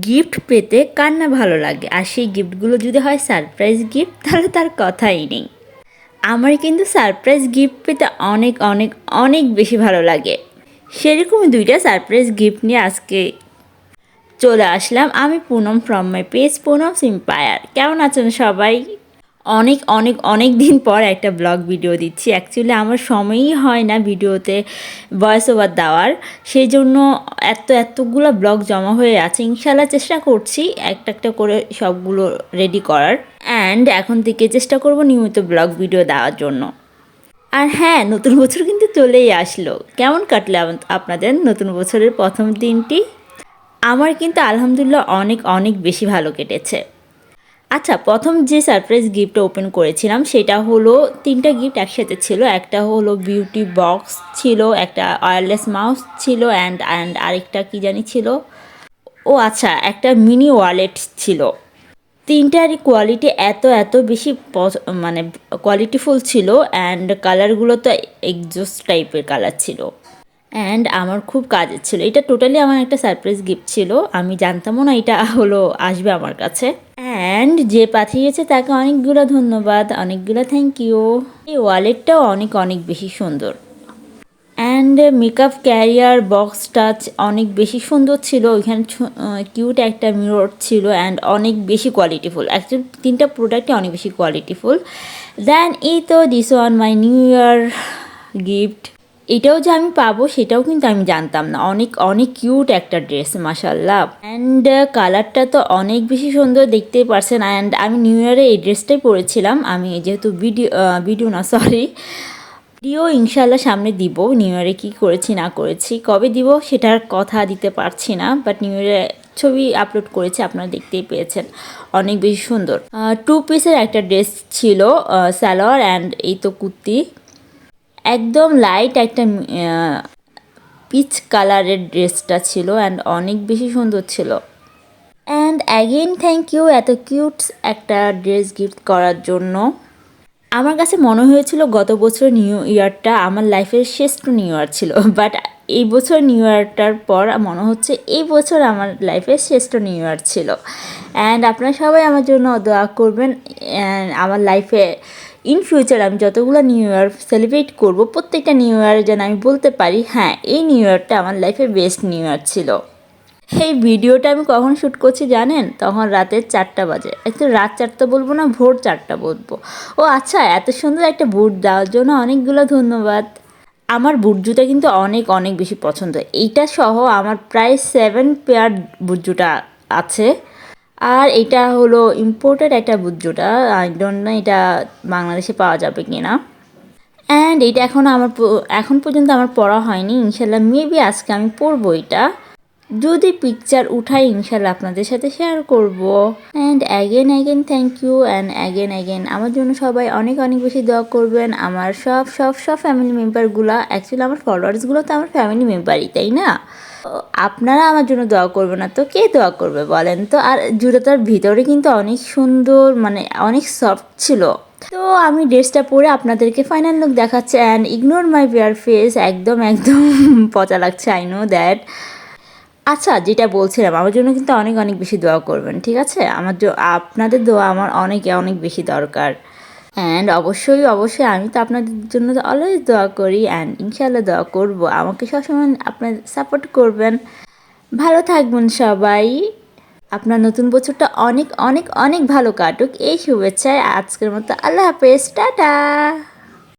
Gift পেতে কার না ভালো লাগে? আর সেই গিফটগুলো যদি হয় সারপ্রাইজ গিফট তাহলে তার কথাই নেই। আমার কিন্তু সারপ্রাইজ গিফট পেতে অনেক অনেক অনেক বেশি ভালো লাগে। সেরকমই দুইটা সারপ্রাইজ গিফট নিয়ে আজকে চলে আসলাম আমি Poonam from my page Poonam সিম্পায়ার কেমন আছেন সবাই? অনেক অনেক অনেক দিন পর একটা ব্লগ ভিডিও দিচ্ছি। অ্যাকচুয়ালি আমার সময়ই হয় না ভিডিওতে ভয়েস ওভার দেওয়ার। সেই জন্য এত, এতগুলো ব্লগ জমা হয়ে আছে। ইনশাল্লাহ চেষ্টা করছি একটা একটা করে সবগুলো রেডি করার। অ্যান্ড এখন থেকে চেষ্টা করব নিয়মিত ব্লগ ভিডিও দেওয়ার জন্য। আর হ্যাঁ নতুন বছর কিন্তু চলেই আসলো। কেমন কাটলে আপনাদের নতুন বছরের প্রথম দিনটি? আমার কিন্তু আলহামদুলিল্লাহ অনেক অনেক বেশি ভালো কেটেছে। আচ্ছা প্রথম যে সারপ্রাইজ গিফটটা ওপেন করেছিলাম, সেটা হলো তিনটা গিফট একসাথে ছিল। একটা হলো বিউটি বক্স ছিল, একটা ওয়্যারলেস মাউস ছিল অ্যান্ড অ্যান্ড আরেকটা কি জানি ছিল? ও আচ্ছা একটা মিনি ওয়ালেট ছিল। তিনটারই কোয়ালিটি এত এত বেশি মানে কোয়ালিটিফুল ছিল অ্যান্ড কালারগুলো তো এক্সজস্ট টাইপের কালার ছিল। অ্যান্ড আমার খুব কাজের ছিল। এটা টোটালি আমার একটা সারপ্রাইজ গিফট ছিল। আমি জানতামও না এটা হলো, আসবে আমার কাছে। অ্যান্ড যে পাঠিয়েছে তাকে অনেকগুলো ধন্যবাদ, অনেকগুলো থ্যাংক ইউ এই ওয়ালেটটাও অনেক অনেক বেশি সুন্দর। And makeup carrier box touch অনেক বেশি সুন্দর ছিল। ওইখানে কিউট একটা মিরর ছিল অ্যান্ড অনেক বেশি কোয়ালিটিফুল অ্যাকচুয়ালি তিনটা প্রোডাক্টই অনেক বেশি কোয়ালিটিফুল দেন এই তো this one my new year gift এটাও যে আমি পাবো সেটাও কিন্তু আমি জানতাম না। অনেক অনেক কিউট একটা ড্রেস মাসাল্লাহ অ্যান্ড কালারটা তো অনেক বেশি সুন্দর দেখতেই পারছেন। অ্যান্ড আমি নিউ ইয়ারে এই ড্রেসটাই পরেছিলাম। আমি যেহেতু ভিডিও ভিডিও না সরি ভিডিও ইনশাল্লাহ সামনে দিব। নিউ ইয়ারে কী করেছি, না করেছি, কবে দিব সেটার কথা দিতে পারছি না। বাট নিউ ইয়ারে ছবি আপলোড করেছি, আপনারা দেখতেই পেয়েছেন। অনেক বেশি সুন্দর। টু পিসের একটা ড্রেস ছিল স্যালোয়ার অ্যান্ড এই তো কুর্তি। একদম লাইট একটা পিচ কালারের ড্রেসটা ছিল অ্যান্ড অনেক বেশি সুন্দর ছিল। অ্যান্ড অ্যাগেন থ্যাংক ইউ এত কিউট একটা ড্রেস গিফট করার জন্য। আমার কাছে মনে হয়েছিল গত বছর নিউ ইয়ারটা আমার লাইফের শ্রেষ্ঠ নিউ ইয়ার ছিল বাট এই বছর নিউ ইয়ারটার পর মনে হচ্ছে এই বছর আমার লাইফের শ্রেষ্ঠ নিউ ইয়ার ছিল। অ্যান্ড আপনারা সবাই আমার জন্য দোয়া করবেন অ্যান্ড আমার লাইফে ইন ফিউচার আমি যতগুলো নিউ ইয়ার সেলিব্রেট করব, প্রত্যেকটা নিউ ইয়ার যেন আমি বলতে পারি হ্যাঁ এই নিউ ইয়ারটা আমার লাইফের বেস্ট নিউ ইয়ার ছিল। এই ভিডিওটা আমি কখন শ্যুট করছি জানেন? তখন রাতের চারটা বাজে। একটু রাত চারটা বলব না, ভোর চারটা বলব। ও আচ্ছা এত সুন্দর একটা বুট দেওয়ার জন্য অনেকগুলো ধন্যবাদ। আমার বুট জুতা কিন্তু অনেক অনেক বেশি পছন্দ। এইটা সহ আমার প্রায় সেভেন পেয়ার বুট জুতা আছে। আর এটা হলো ইম্পোর্টেড একটা বুদ্ধটা আই ডোন্ট না এটা বাংলাদেশে পাওয়া যাবে কি না অ্যান্ড এটা এখন আমার এখন পর্যন্ত আমার পড়া হয়নি। ইনশাল্লাহ মেবি আজকে আমি পড়ব এটা। যদি পিকচার উঠাই ইনশাল্লাহ আপনাদের সাথে শেয়ার করব। And again again thank you and again again আমার জন্য সবাই অনেক অনেক বেশি দোয়া করবেন। আমার সব সব সব ফ্যামিলি মেম্বারগুলো অ্যাকচুয়ালি আমার ফলোয়ার্সগুলো তো আমার ফ্যামিলি মেম্বারই তাই না? আপনারা আমার জন্য দোয়া করবে না তো কে দোয়া করবে বলেন তো? আর জুতোটার ভিতরে কিন্তু অনেক সুন্দর মানে অনেক সফট ছিল। তো আমি ড্রেসটা পরে আপনাদেরকে ফাইনাল লুক দেখাচ্ছি। And ignore my bare face একদম একদম পচা লাগছে আই নো দ্যাট আচ্ছা যেটা বলছিলাম, আমার জন্য কিন্তু অনেক অনেক বেশি দোয়া করবেন, ঠিক আছে? আমার আপনাদের দোয়া আমার অনেক অনেক বেশি দরকার। অ্যান্ড অবশ্যই অবশ্যই আমি তো আপনাদের জন্য অলওয়েজ দোয়া করি অ্যান্ড ইনশাল্লাহ দোয়া করব। আমাকে সবসময় আপনার সাপোর্ট করবেন। ভালো থাকবেন সবাই। আপনার নতুন বছরটা অনেক অনেক অনেক ভালো কাটুক। এই শুভেচ্ছায় আজকের মতো আল্লাহ হাফেজ। টাটা!